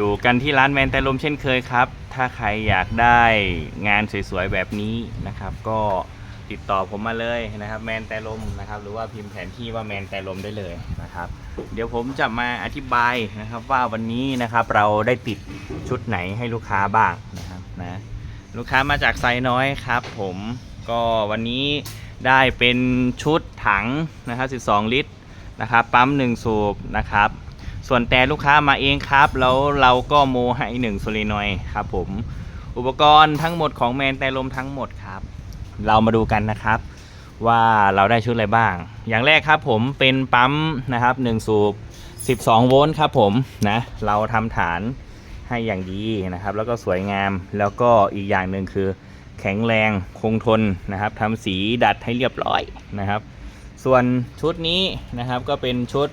อยู่กันที่ร้านแมนแต่ลมเช่นเคยครับ ถ้าใครอยากได้งานสวยๆแบบนี้นะครับ ก็ติดต่อผมมาเลยนะครับ แมนแต่ลมนะครับ หรือว่าพิมพ์แผนที่ว่าแมนแต่ลมได้เลยนะครับ เดี๋ยวผมจะมาอธิบายนะครับว่าวันนี้นะครับเราได้ติดชุดไหนให้ลูกค้าบ้างนะครับนะลูกค้ามาจากไซน้อยครับ ผมก็วันนี้ได้เป็นชุดถังนะครับ 12 ลิตรนะครับ ปั๊ม 1 สูบนะครับ ส่วนแต่ลูกค้ามาเองครับ แล้วเราก็โมให้1โซลินอยด์ครับผม อุปกรณ์ทั้งหมดของแมนแต่ลมทั้งหมดครับ เรามาดูกันนะครับ ว่าเราได้ชุดอะไรบ้าง อย่างแรกครับผมเป็นปั๊มนะครับ1สูบ 12 โวลต์ครับผมนะเราทำฐานให้อย่างดีนะครับ แล้วก็สวยงามแล้วก็อีกอย่างหนึ่งคือแข็งแรงคงทนนะครับทำสีดัดให้เรียบร้อยนะครับ ส่วนชุดนี้นะครับก็เป็นชุด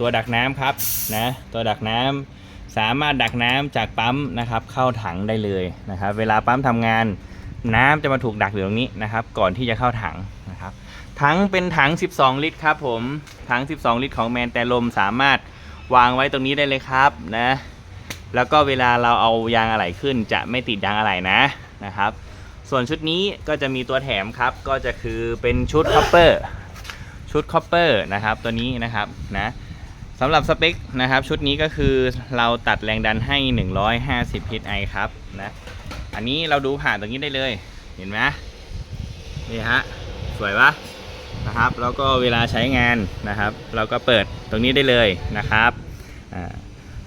ตัวดักน้ำครับนะตัวดักน้ำสามารถดักน้ำจากปั๊มนะครับเข้าถังได้เลยนะครับ เวลาปั๊มทำงานน้ำจะมาถูกดักอยู่ตรงนี้นะครับ ก่อนที่จะเข้าถังนะครับถังเป็นถัง 12 ลิตรครับผมถัง 12 ลิตรของแมนแต่ลมสามารถวางไว้ตรงนี้ได้เลยครับนะแล้วก็เวลาเราเอายางอะไหล่ขึ้น จะไม่ติดยางอะไหล่นะนะครับ ส่วนชุดนี้ก็จะมีตัวแถมครับ ก็จะคือเป็นชุดคอปเปอร์ชุดคอปเปอร์นะครับตัวนี้นะครับนะ สำหรับสเปคนะครับชุดนี้ก็คือเราตัดแรงดันให้ 150 psi ครับนะอันนี้เราดูผ่านตรงนี้ได้เลยเห็นไหมนี่ฮะสวยปะนะครับแล้วก็เวลาใช้งานนะครับ เราก็เปิดตรงนี้ได้เลยนะครับ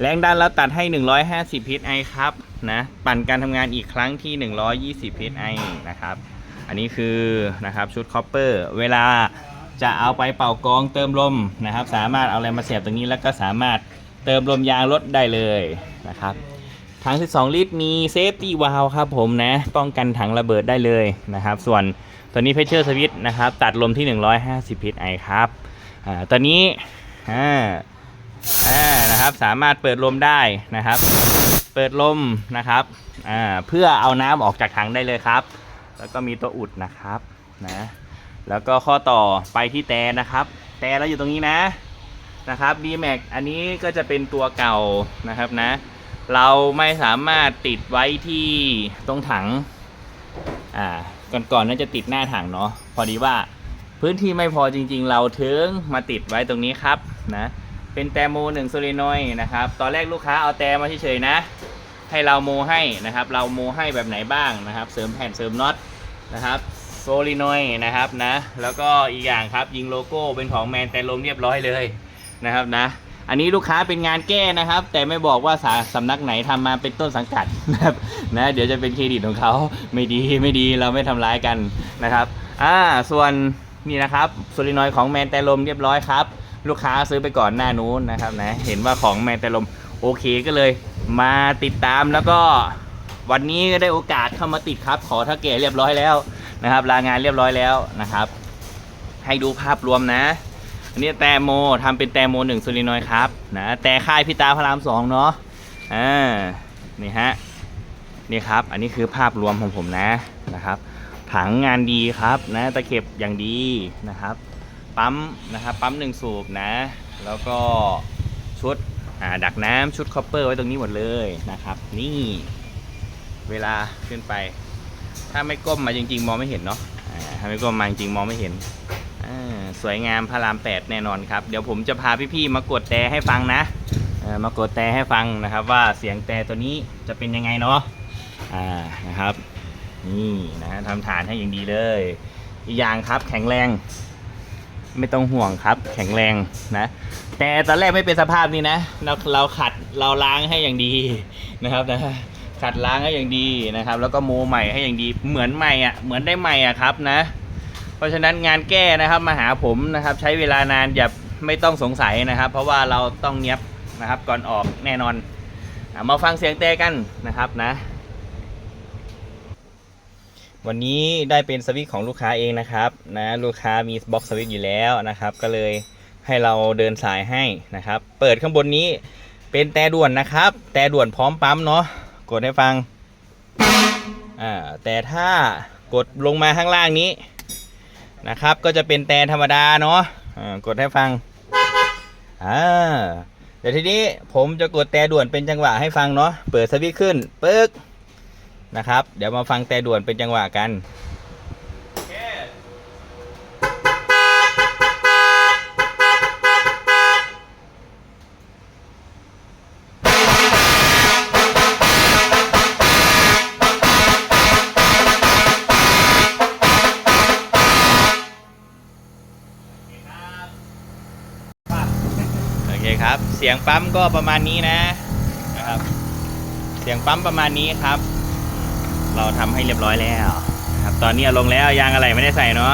แรงดันเราตัดให้ 150 psi ครับนะปั่นการทำงานอีกครั้งที่ 120 psi นะครับ อันนี้คือนะครับชุดคอปเปอร์เวลา จะเอาไปเป่ากองเติมลมนะครับ สามารถเอาอะไรมาเสียบตรงนี้แล้วก็สามารถเติมลมยางรถได้เลยนะครับถัง 12 ลิตรมีเซฟตี้วาลครับผมนะ ป้องกันถังระเบิดได้เลยนะครับ ส่วนตัวนี้เพชเชอร์สวิตนะครับ ตัดลมที่ 150พิษไอครับอ่าตัวนี้อ่าอ่านะครับสามารถเปิดลมได้นะครับ เปิดลมนะครับอ่าเพื่อเอาน้ำออกจากถังได้เลยครับ แล้วก็มีตัวอุดนะครับนะ แล้วก็ข้อต่อไปที่แต่นะครับ แต่เราอยู่ตรงนี้นะนะครับ b m a x อันนี้ก็จะเป็นตัวเก่านะครับนะ เราไม่สามารถติดไว้ที่ตรงถังอ่าก่อนๆน่าจะติดหน้าถังเนาะพอดีว่าพื้นที่ไม่พอจริงๆ เราถึงมาติดไว้ตรงนี้ครับนะเป็นแตโมหนึ่งโซลินอยนะครับ ตอนแรกลูกค้าเอาแตมาเฉยๆนะ ให้เราโมให้นะครับ เราโมให้แบบไหนบ้างนะครับ เสริมแผ่นเสริมน็อตนะครับ ซลินอยด์นะครับนะ แล้วก็อีกอย่างครับยิงโลโก้เป็นของแมนแต่ลมเรียบร้อยเลยนะครับนะ อันนี้ลูกค้าเป็นงานแก้นะครับ แต่ไม่บอกว่าสาสำนักไหนทำมาเป็นต้นสังกัดนะครับนะเดี๋ยวจะเป็นเครดิตของเขาไม่ดีไม่ดีเราไม่ทำร้ายกันนะครับอ่าส่วนนี่นะครับโซลินอยด์ของแมนแต่ลมเรียบร้อยครับ ลูกค้าซื้อไปก่อนหน้านู้นนะครับนะเห็นว่าของแมนแต่ลมโอเคก็เลยมาติดตามแล้วก็วันนี้ก็ได้โอกาสเข้ามาติดครับ ขอเท่าแก่เรียบร้อยแล้ว นะครับลางานเรียบร้อยแล้วนะครับ ให้ดูภาพรวมนะ อันนี้แตโมทำเป็นแตโมหนึ่งซูรินอยครับนะแต่ค่ายพิตาพระรามสองเนาะอ่านี่ฮะนี่ครับ อันนี้คือภาพรวมของผมนะนะครับ ถังงานดีครับนะตะเข็บอย่างดีนะครับ ปั๊มนะครับปั๊มหนึ่งสูบนะ แล้วก็ชุดดักน้ำชุดคอปเปอร์ไว้ตรงนี้หมดเลยนะครับ นี่เวลาขึ้นไป ถ้าไม่ก้มมาจริง ๆ มองไม่เห็นเนาะถ้าไม่ก้มมาจริงๆมองไม่เห็นอ่าสวยงามพระรามแปดแน่นอนครับ เดี๋ยวผมจะพาพี่ๆมากดแต่ให้ฟังนะมากดแต่ให้ฟังนะครับว่าเสียงแต่ตัวนี้จะเป็นยังไงเนาะอ่านะครับนี่นะทำฐานให้อย่างดีเลยอีกอย่างครับแข็งแรง ไม่ต้องห่วงครับ แข็งแรงนะ แต่ตอนแรกไม่เป็นสภาพนี้นะ เราเราขัดเราล้างให้อย่างดีนะครับนะ ขัดล้างให้อย่างดีนะครับ แล้วก็โมใหม่ให้อย่างดี เหมือนใหม่อะเหมือนได้ใหม่อะครับนะ เพราะฉะนั้นงานแก้นะครับมาหาผมนะครับ ใช้เวลานานอย่าไม่ต้องสงสัยนะครับ เพราะว่าเราต้องเนี้ยบนะครับก่อนออกแน่นอนอมาฟังเสียงแต่กันนะครับนะ วันนี้ได้เป็นสวิตของลูกค้าเองนะครับนะลูกค้ามีบล็อกสวิตอยู่แล้วนะครับ ก็เลยให้เราเดินสายให้นะครับ เปิดข้างบนนี้เป็นแต่ด่วนนะครับ แต่ด่วนพร้อมปั๊มเนาะ กดให้ฟังอ่าแต่ถ้ากดลงมาข้างล่างนี้นะครับ ก็จะเป็นแต่ธรรมดาเนาะะกดให้ฟังอ่าเดี๋ยวทีนี้ผมจะกดแต่ด่วนเป็นจังหวะให้ฟังเนาะเปิดสวิตช์ขึ้นปึ๊กนะครับ เดี๋ยวมาฟังแต่ด่วนเป็นจังหวะกัน เสียงปั๊มก็ประมาณนี้นะนะครับ เสียงปั๊มประมาณนี้ครับ เราทำให้เรียบร้อยแล้วครับ ตอนนี้ลงแล้วยางอะไรไม่ได้ใส่เนาะ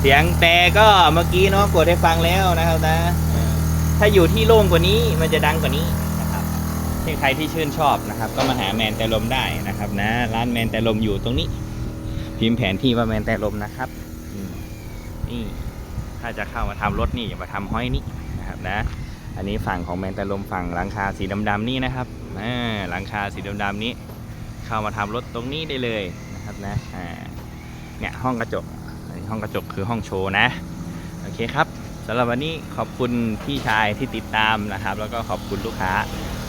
เสียงแต่ก็เมื่อกี้เนาะกดได้ฟังแล้วนะครับนะ ถ้าอยู่ที่โล่งกว่านี้มันจะดังกว่านี้นะครับที่ใครที่ชื่นชอบนะครับ ก็มาหาแมนแต่ลมได้นะครับ นะร้านแมนแต่ลมอยู่ตรงนี้ พิมพ์แผนที่ว่าแมนแต่ลมนะครับนี่ถ้าจะเข้ามาทำรถนี่อย่ามาทำห้อยนี่นะครับนะ อันนี้ฝั่งของแมนต่ลมฝั่งหลังคาสีดำๆนี่นะครับหลังคาสีดำๆนี้ เข้ามาทำรถตรงนี้ได้เลยนะครับนะเนี่ยห้องกระจกนนห้องกระจกคือห้องโชว์นะโอเคครับสำหรับวันนี้ขอบคุณพี่ชายที่ติดตามนะครับ แล้วก็ขอบคุณลูกค้า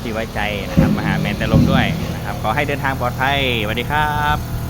ที่ไว้ใจนะครับมาหาแมนแต่ลมด้วยนะครับขอให้เดินทางปลอดภัยสวัสดีครับ